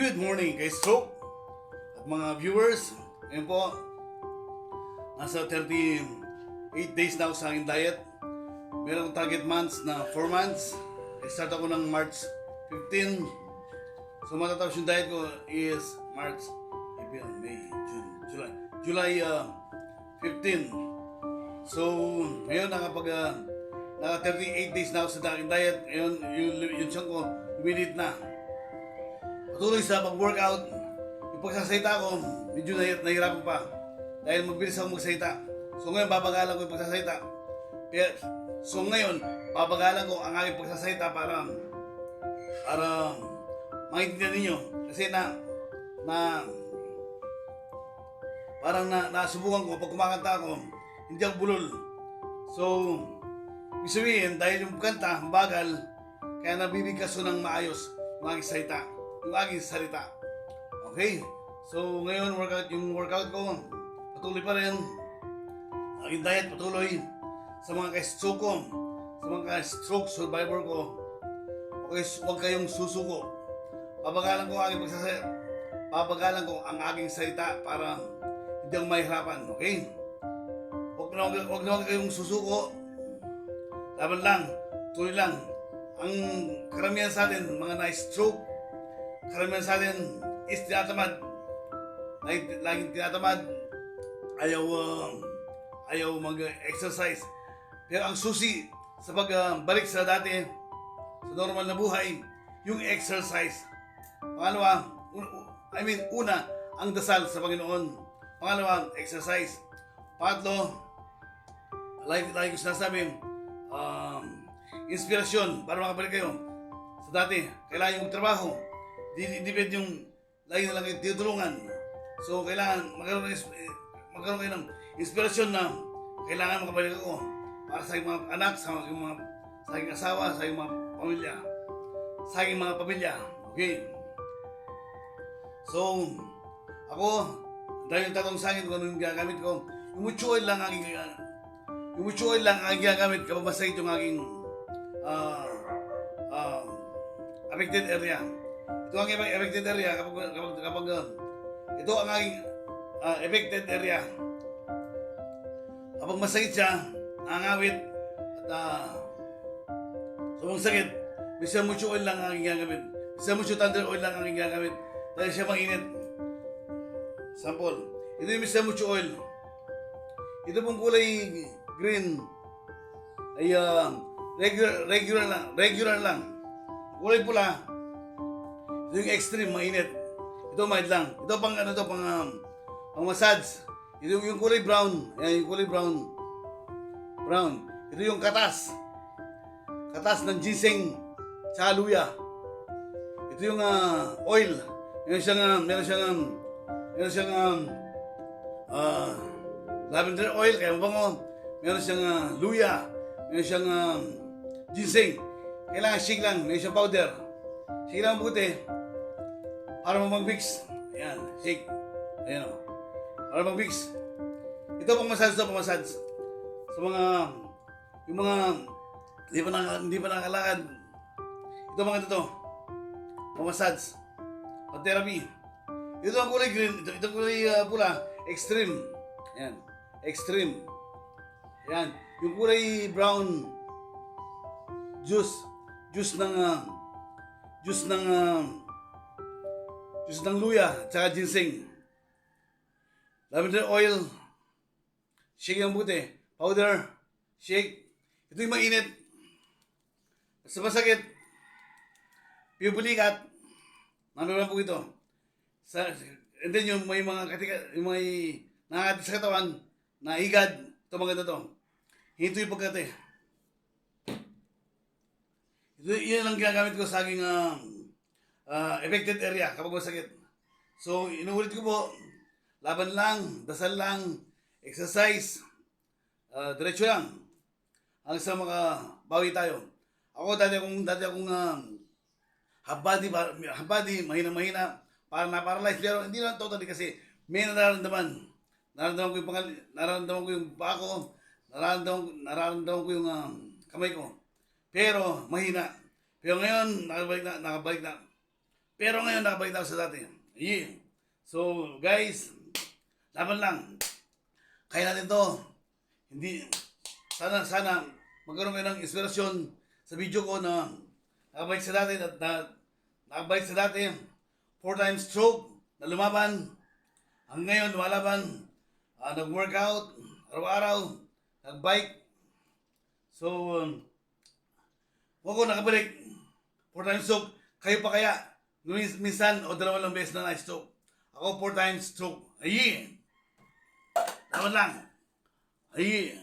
Good morning kay Stroke at mga viewers. Ngayon po, nasa 38 days na ako sa aking diet. Meron target months na 4 months. I-start ako ng March 15. So matatapos yung diet ko is March, April, May, June, July. July uh, 15. So, ngayon nakapag uh, naka 38 days na ako sa aking diet. Ngayon, yung, yung siyang ko, lumilit na. Patuloy sa pag-workout, yung pagsasalita ko, medyo nahir- nahirapan pa. Dahil mabilis ako magsalita. So ngayon, babagalan ko yung pagsasalita. Kaya, so ngayon, babagalan ko ang aking pagsasalita para para maintindihan ninyo. Kasi na, na, parang na, nasubukan ko, pag kumakanta ako, hindi ako bulol. So, ibig sabihin, dahil yung kanta, bagal, kaya nabibigkas ko ng maayos aking salita. Yung aking salita. Okay? So, ngayon, workout, yung workout ko, patuloy pa rin. Aking diet, patuloy. Sa mga ka-stroke ko, sa mga ka-stroke survivor ko, okay, huwag kayong susuko. Babagalan ko ang aking pagsasalita. Babagalan ko ang aking salita para hindi ako mahirapan. Okay? Huwag na huwag na huwag kayong susuko. Laban lang. Tuloy lang. Ang karamihan sa atin, mga na-stroke, karamihan sa atin is tinatamad. Lagi, laging tinatamad. Ayaw, uh, ayaw mag-exercise. Pero ang susi sa pagbalik sa dati, sa normal na buhay, yung exercise. Pangalawa, I mean, una, ang dasal sa Panginoon. Pangalawa, exercise. Pangatlo, like, like ko sinasabi, um, inspirasyon para makabalik kayo sa dati. Kailangan yung trabaho. Di, di pwede yung lagi na lang kayo tinutulungan. So, kailangan magkaroon, ng eh, magkaroon kayo ng inspirasyon na kailangan makabalik ako para sa mga anak, sa aking mga sa aking asawa, sa aking mga pamilya. Sa aking mga pamilya. Okay? So, ako, dahil yung tatong sa akin kung ano yung gagamit ko, yung mucho oil lang ang aking, uh, yung mucho oil lang ang aking gagamit kapag masakit yung aking ah ah, affected area. Ito ang affected area kapag, kapag, kapag uh, ito ang aking ah, affected area. Kapag masakit siya, nangangawit, at uh, sumasakit, bisa mucho oil lang ang gagamit. Bisa mucho thunder oil lang ang aking gagamit. Dahil siya mainit. Sample. Ito yung Mr. Mucho Oil. Ito pong kulay green ay ah, regular, regular lang. Regular lang. Kulay pula. Ito yung extreme, mainit. Ito mild lang. Ito pang ano to, pang, um, pang massage. Ito yung kulay brown. Ayan, yung kulay brown. Brown. Ito yung katas. Katas ng ginseng sa luya. Ito yung ah, oil. Meron siyang, ah, meron siyang, um, meron siyang, um, ah, lavender oil, kaya mabango. Meron siyang ah, luya. Meron siyang um, ginseng. Kailangan shake lang. Meron siyang powder. Shake lang buti. Para mo mag-mix. Ayan, shake. Ayan o. Para mag-mix. Ito pang massage to, pang massage. Sa mga, yung mga, hindi pa, na, hindi pa nakakalakad. Ito mga ito to. Pang massage. Pang therapy. Ito ang kulay green. Ito, ito ang kulay ah, pula. Extreme. Ayan. Extreme. Ayan. Yung kulay brown. Juice. Juice ng ah, juice ng ah, juice ng luya tsaka ginseng. Lavender oil. Shake ang buti. Powder. Shake. Ito yung mainit. Sa masakit. Pibulikat. Ano lang po ito. Sa, and then yung may mga katika, yung may nakakati sa katawan, na higad, ito maganda to. Ito yung pagkate. Ito, yan ang ginagamit ko sa aking ah, ah, affected area kapag masakit. So, inuulit ko po, laban lang, dasal lang, exercise, ah, diretso lang. Hanggang sa makabawi tayo. Ako dati akong, dati akong uh, habadi, ba- habadi, mahina-mahina, para na-paralyze. Pero hindi naman totally kasi may nararamdaman. Nararamdaman ko yung pangal, nararamdaman ko yung paa nararamdaman, nararamdaman ko yung ah, kamay ko. Pero mahina. Pero ngayon, nakabalik na, nakabalik na. Pero ngayon, nakabalik na ako sa dati. Yeah. So, guys, laban lang. Kaya natin to. Hindi, sana, sana, magkaroon kayo ng inspirasyon sa video ko na nakabalik sa dati, at na, nakabalik sa dati, four times stroke, na lumaban, hanggang ngayon, lumalaban, ah, nag-workout, araw-araw, nag-bike. So, um, huwag ko nakabalik, four times stroke, kayo pa kaya, Min- minsan o dalawang beses na na-stroke. Ako four times stroke. Ayi! Dapat lang. Ayi!